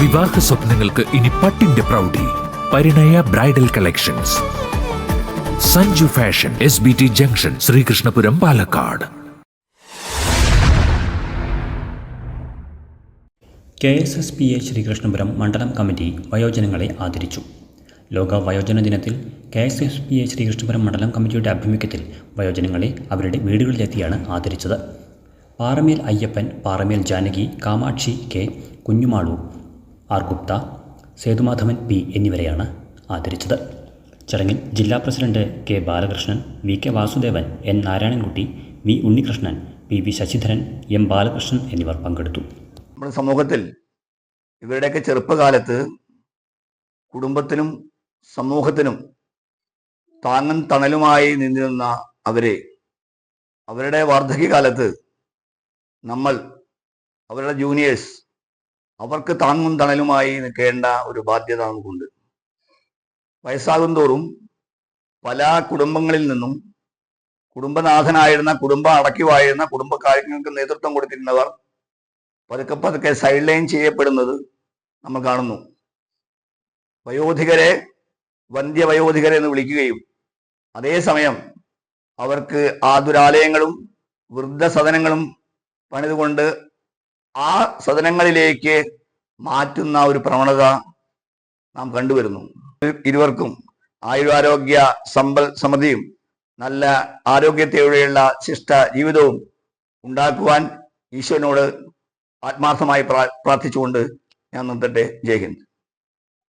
വിവാഹ സ്വപ്നങ്ങൾക്ക് ഇനി പട്ടിന്റെ പ്രൗഢി. Parinaya bridal collections. Sanju fashion S B T junction Sreekrishnapuram Palakkad. K S S P A Sreekrishnapuram മണ്ഡലം കമ്മിറ്റി വയോജനങ്ങളെ ആദരിച്ചു. ലോക വയോജന ദിനത്തിൽ K S S P A Sreekrishnapuram മണ്ഡലം കമ്മിറ്റിയുടെ ആഭിമുഖ്യത്തിൽ വയോജനങ്ങളെ അവരുടെ വീടുകളിലെത്തിയാണ് ആദരിച്ചത്. Paramel Ayyappan Paramel Janaki Kamakshi K Kunjumalu R Gupta Sethumadhavan P എന്നിവരെയാണ് ആദരിച്ചത്. ചടങ്ങിൽ ജില്ലാ president K Balakrishnan V K Vasudevan N Narayanankutty V Unnikrishnan P V Sasidharan M Balakrishnan എന്നിവർ പങ്കെടുത്തു. നമ്മുടെ സമൂഹത്തിൽ ഇവരുടെയൊക്കെ ചെറുപ്പകാലത്ത് കുടുംബത്തിനും സമൂഹത്തിനും താങ്ങും തണലുമായി നിന്നിരുന്ന അവരെ അവരുടെ വാർദ്ധക്യകാലത്ത് നമ്മൾ അവരുടെ ജൂനിയേഴ്സ് അവർക്ക് താങ്ങും തണലുമായി നിൽക്കേണ്ട ഒരു ബാധ്യത നമുക്കുണ്ട്. വയസ്സാകും തോറും പല കുടുംബങ്ങളിൽ നിന്നും കുടുംബനാഥനായിരുന്ന കുടുംബം അടക്കി കുടുംബകാര്യങ്ങൾക്ക് നേതൃത്വം കൊടുത്തിരുന്നവർ പതുക്കെ പതുക്കെ സൈഡ് ലൈൻ ചെയ്യപ്പെടുന്നത് നമ്മൾ കാണുന്നു. വയോധികരെ വന്ധ്യവയോധികരെ എന്ന് വിളിക്കുകയും അതേസമയം അവർക്ക് ആതുരാലയങ്ങളും വൃദ്ധസദനങ്ങളും പണിതുകൊണ്ട് ആ സദനങ്ങളിലേക്ക് മാറ്റുന്ന ഒരു പ്രവണത നാം കണ്ടുവരുന്നു. ഇരുവർക്കും ആയുരാരോഗ്യ സമ്പൽ സമൃദ്ധിയും നല്ല ആരോഗ്യത്തോടെയുള്ള ശിഷ്ട ജീവിതവും ഉണ്ടാക്കുവാൻ ഈശ്വരനോട് ആത്മാർത്ഥമായി പ്രാർത്ഥിച്ചുകൊണ്ട് ഞാൻ നിർത്തട്ടെ. ജയ് ഹിന്ദ്.